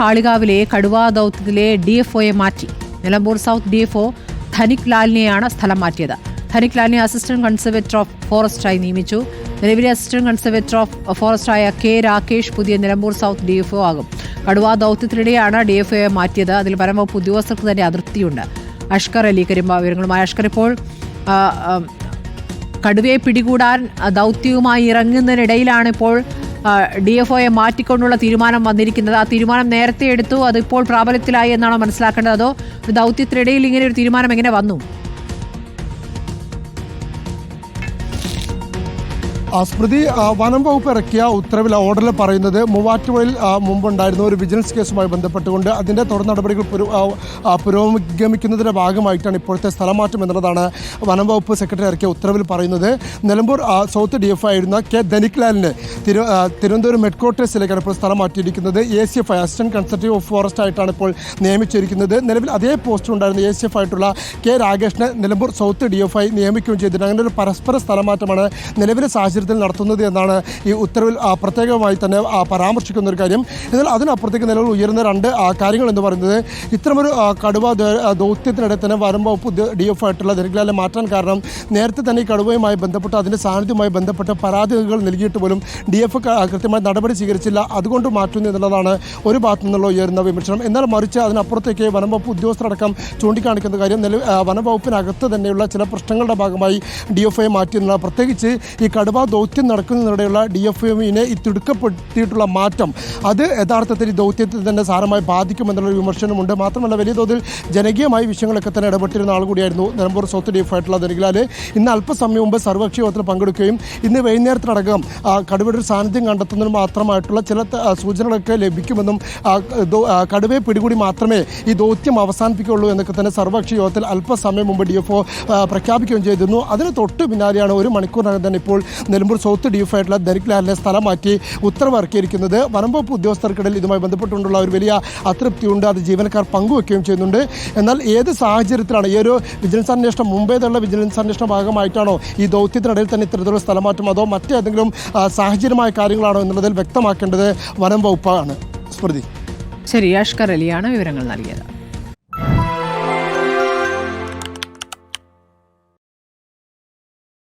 കാളികാവിലെ കടുവാ ദൗത്യത്തിലെ D F ഒയെ മാറ്റി. Nilambur south D F O Dhanik ലാലിനെയാണ് സ്ഥലം മാറ്റിയത്. ധനിക് ലാലിനെ അസിസ്റ്റന്റ് കൺസർവേറ്റർ ഓഫ് ഫോറസ്റ്റായി നിയമിച്ചു. നിലവിലെ അസിസ്റ്റന്റ് കൺസർവേറ്റർ ഓഫ് ഫോറസ്റ്റായ കെ രാകേഷ് പുതിയ Nilambur south D F O ആകും. കടുവാ ദൗത്യത്തിനിടെയാണ് ഡി എഫ് ഒയെ മാറ്റിയത്. അതിൽ വനംവകുപ്പ് ഉദ്യോഗസ്ഥർക്ക് തന്നെ അതൃപ്തിയുണ്ട്. അഷ്കർ അലി കരിമ്പ വിവരങ്ങളുമായി. അഷ്കർ ഇപ്പോൾ കടുവയെ പിടികൂടാൻ ദൗത്യവുമായി ഇറങ്ങുന്നതിനിടയിലാണ് ഇപ്പോൾ ഡി എഫ് ഒയെ മാറ്റിക്കൊണ്ടുള്ള തീരുമാനം വന്നിരിക്കുന്നത്. ആ തീരുമാനം നേരത്തെ എടുത്തു. അത് ഇപ്പോൾ പ്രാബല്യത്തിലായി എന്നാണോ മനസ്സിലാക്കേണ്ടത്? അതോ ദൗത്യത്തിനിടയിൽ ഇങ്ങനെ ഒരു തീരുമാനം എങ്ങനെ വന്നു? സ്മൃതി വനം വകുപ്പ് ഇറക്കിയ ഉത്തരവിൽ ഓർഡറിൽ പറയുന്നത് മൂവാറ്റുപുഴയിൽ മുമ്പുണ്ടായിരുന്ന ഒരു വിജിലൻസ് കേസുമായി ബന്ധപ്പെട്ടുകൊണ്ട് അതിന്റെ തുടർ നടപടികൾ പുരോഗമിക്കുന്നതിന്റെ ഭാഗമായിട്ടാണ് ഇപ്പോഴത്തെ സ്ഥലമാറ്റം എന്നുള്ളതാണ് വനം വകുപ്പ് സെക്രട്ടറി ഇറക്കിയ ഉത്തരവിൽ പറയുന്നത്. നിലമ്പൂർ സൗത്ത് ഡി എഫ് ആയിരുന്ന കെ ധനിക്ലാലിനെ തിരു തിരുവനന്തപുരം ഹെഡ് ക്വാർട്ടേഴ്സിലേക്കാണ് ഇപ്പോൾ സ്ഥലം മാറ്റിയിരിക്കുന്നത് A C F I assistant conservator of forest ആയിട്ടാണ് ഇപ്പോൾ നിയമിച്ചിരിക്കുന്നത്. നിലവിൽ അതേ പോസ്റ്റിൽ ഉണ്ടായിരുന്ന എ സി എഫ് ആയിട്ടുള്ള K രാകേഷിനെ Nilambur south D F I നിയമിക്കുകയും ചെയ്തിട്ടുണ്ട്. അങ്ങനെ ഒരു പരസ്പര സ്ഥലമാറ്റമാണ് നിലവിലെ സാഹചര്യത്തിൽ നടത്തുന്നത് എന്നാണ് ഈ ഉത്തരവിൽ പ്രത്യേകമായി തന്നെ പരാമർശിക്കുന്ന ഒരു കാര്യം. എന്നാൽ അതിനപ്പുറത്തേക്ക് നിലവിൽ ഉയർന്ന രണ്ട് കാര്യങ്ങൾ എന്ന് പറയുന്നത് ഇത്തരമൊരു കടുവ ദൗത്യത്തിനിടെ തന്നെ വനം ഡി എഫ് ആയിട്ടുള്ള ധനികലാലെ മാറ്റാൻ കാരണം നേരത്തെ തന്നെ ഈ കടുവയുമായി ബന്ധപ്പെട്ട് അതിന്റെ സാന്നിധ്യവുമായി ബന്ധപ്പെട്ട പരാതികൾ നൽകിയിട്ട് പോലും ഡി എഫ് കൃത്യമായി നടപടി സ്വീകരിച്ചില്ല. അതുകൊണ്ട് മാറ്റുന്നു എന്നുള്ളതാണ് ഒരു ഭാഗത്തു നിന്നുള്ള ഉയരുന്ന വിമർശനം. എന്നാൽ മറിച്ച് അതിനപ്പുറത്തേക്ക് വനംവകുപ്പ് ഉദ്യോഗസ്ഥരടക്കം ചൂണ്ടിക്കാണിക്കുന്ന കാര്യം നില വനംവകുപ്പിനകത്ത് വനം തന്നെയുള്ള ചില പ്രശ്നങ്ങളുടെ ഭാഗമായി ഡി എഫ് ഐ മാറ്റിയെന്നുള്ള പ്രത്യേകിച്ച് ഈ കടുവ ദൗത്യം നടക്കുന്നതിനിടെയുള്ള ഡി എഫ് എമ്മിനെ ഈ തിടുക്കപ്പെടുത്തിയിട്ടുള്ള മാറ്റം അത് യഥാർത്ഥത്തിൽ ഈ ദൗത്യത്തെ തന്നെ സാരമായി ബാധിക്കുമെന്നുള്ള വിമർശനമുണ്ട്. മാത്രമല്ല വലിയ തോതിൽ ജനകീയമായ വിഷയങ്ങളൊക്കെ തന്നെ ഇടപെട്ടിരുന്ന ആൾ കൂടിയായിരുന്നു നിലമ്പൂർ സൗത്ത് ഡി എഫ് ആയിട്ടുള്ള ദരികലാൽ ഇന്ന് അല്പസമയം മുമ്പ് സർവകക്ഷി യോഗത്തിൽ പങ്കെടുക്കുകയും ഇന്ന് വൈകുന്നേരത്തിനടക്കം കടുവയുടെ സാന്നിധ്യം കണ്ടെത്തുന്നതിന് മാത്രമായിട്ടുള്ള ചില സൂചനകളൊക്കെ ലഭിക്കുമെന്നും കടുവയെ പിടികൂടി മാത്രമേ ഈ ദൗത്യം അവസാനിപ്പിക്കുകയുള്ളൂ എന്നൊക്കെ തന്നെ സർവകക്ഷി യോഗത്തിൽ അല്പസമയം മുമ്പ് ഡി എഫ് ഒ പ്രഖ്യാപിക്കുകയും ചെയ്തിരുന്നു. അതിന് തൊട്ട് പിന്നാലെയാണ് ഒരു മണിക്കൂറിനകം തന്നെ ഇപ്പോൾ നിലമ്പൂർ സൗത്ത് ഡി എഫ് ആയിട്ടുള്ള ധനിക് ലാലിനെ സ്ഥലം മാറ്റി ഉത്തരവിറക്കിയിരിക്കുന്നത്. വനംവകുപ്പ് വനം വകുപ്പ് ഉദ്യോഗസ്ഥർക്കിടയിൽ ഇതുമായി ബന്ധപ്പെട്ടുകൊണ്ടുള്ള ഒരു വലിയ അതൃപ്തിയുണ്ട്. അത് ജീവനക്കാർ പങ്കുവെക്കുകയും ചെയ്യുന്നുണ്ട്. എന്നാൽ ഏത് സാഹചര്യത്തിലാണ്? ഈ ഒരു വിജിലൻസ് അന്വേഷണം മുമ്പേതുള്ള വിജിലൻസ് അന്വേഷണ ഭാഗമായിട്ടാണോ ഈ ദൗത്യത്തിനിടയിൽ തന്നെ ഇത്തരത്തിലുള്ള സ്ഥലമാറ്റം? അതോ മറ്റേതെങ്കിലും സാഹചര്യമായ കാര്യങ്ങളാണോ എന്നുള്ളതിൽ വ്യക്തമാക്കേണ്ടത് വനം വകുപ്പാണ് സ്മൃതി. ശരി അഷ്കർ അലിയാണ് വിവരങ്ങൾ നൽകിയത്.